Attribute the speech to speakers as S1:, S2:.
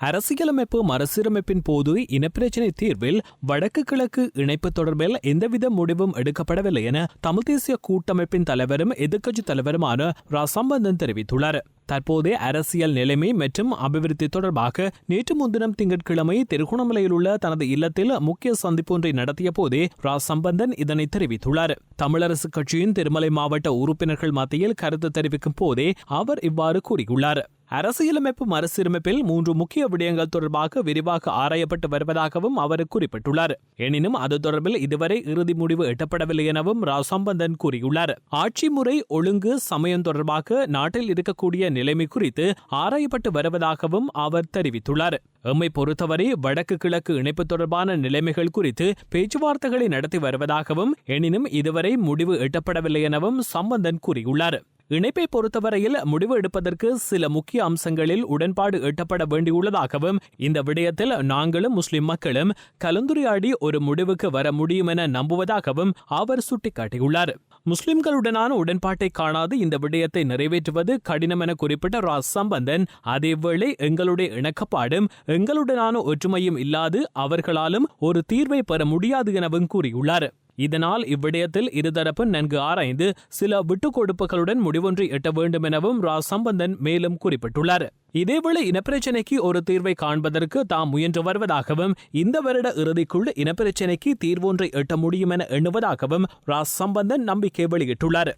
S1: அரசியலமைப்பு மறுசீரமைப்பின் போது இனப்பிரச்சினை தீர்வில் வடக்கு கிழக்கு இணைப்பு தொடர்பில் எந்தவித முடிவும் எடுக்கப்படவில்லை என தமிழ் தேசிய கூட்டமைப்பின் தலைவரும் எதிர்க்கட்சித் தலைவருமான ரசம்பந்தன் தெரிவித்துள்ளார். தற்போதைய அரசியல் நிலைமை மற்றும் அபிவிருத்தி தொடர்பாக நேற்று முன்தினம் திங்கட்கிழமை திருகோணமலையில் உள்ள தனது இல்லத்தில் முக்கிய சந்திப்பு ஒன்றை நடத்திய போதே சம்பந்தன் இதனை தெரிவித்துள்ளார். தமிழரசு கட்சியின் திருமலை மாவட்ட உறுப்பினர்கள் மத்தியில் கருத்து தெரிவிக்கும் போதே அவர் இவ்வாறு கூறியுள்ளார். அரசியலமைப்பு மறுசீரமைப்பில் மூன்று முக்கிய விடயங்கள் தொடர்பாக விரிவாக ஆராயப்பட்டு வருவதாகவும் அவர் குறிப்பிட்டுள்ளார். எனினும் அது தொடர்பில் இதுவரை இறுதி முடிவு எட்டப்படவில்லை எனவும் ரா சம்பந்தன் கூறியுள்ளார். ஆட்சி முறை ஒழுங்கு சமயம் தொடர்பாக நாட்டில் இருக்கக்கூடிய நிலைமை குறித்து ஆராயப்பட்டு வருவதாகவும் அவர் தெரிவித்துள்ளார். எம்மை பொறுத்தவரை வடக்கு கிழக்கு இணைப்பு தொடர்பான நிலைமைகள் குறித்து பேச்சுவார்த்தைகளை நடத்தி வருவதாகவும் எனினும் இதுவரை முடிவு எட்டப்படவில்லை எனவும் சம்பந்தன் கூறியுள்ளார். இணைப்பை பொறுத்தவரையில் முடிவு எடுப்பதற்கு சில முக்கிய அம்சங்களில் உடன்பாடு எட்டப்பட வேண்டியுள்ளதாகவும் இந்த விடயத்தில் நாங்களும் முஸ்லிம் மக்களும் கலந்துரையாடி ஒரு முடிவுக்கு வர முடியும் என நம்புவதாகவும் அவர் சுட்டிக்காட்டியுள்ளார். முஸ்லிம்களுடனான உடன்பாட்டை காணாது இந்த விடயத்தை நிறைவேற்றுவது கடினம் என குறிப்பிட்ட ராஸ் சம்பந்தன் அதேவேளை எங்களுடைய இணக்கப்பாடும் எங்களுடனான ஒற்றுமையும் இல்லாது அவர்களாலும் ஒரு தீர்வை பெற முடியாது எனவும் கூறியுள்ளார். இதனால் இவ்விடயத்தில் இருதரப்பு நன்கு ஆராய்ந்து சில விட்டுக் கொடுப்புகளுடன் முடிவொன்றை எட்ட வேண்டும் எனவும் ரா. சம்பந்தன் மேலும் குறிப்பிட்டுள்ளார். இதேவேளை இனப்பிரச்சினைக்கு ஒரு தீர்வை காண்பதற்கு தாம் முயன்று வருவதாகவும் இந்த வருட இறுதிக்குள் இனப்பிரச்சினைக்கு தீர்வொன்றை எட்ட முடியும் என எண்ணுவதாகவும் ராஸ் சம்பந்தன் நம்பிக்கை வெளியிட்டுள்ளார்.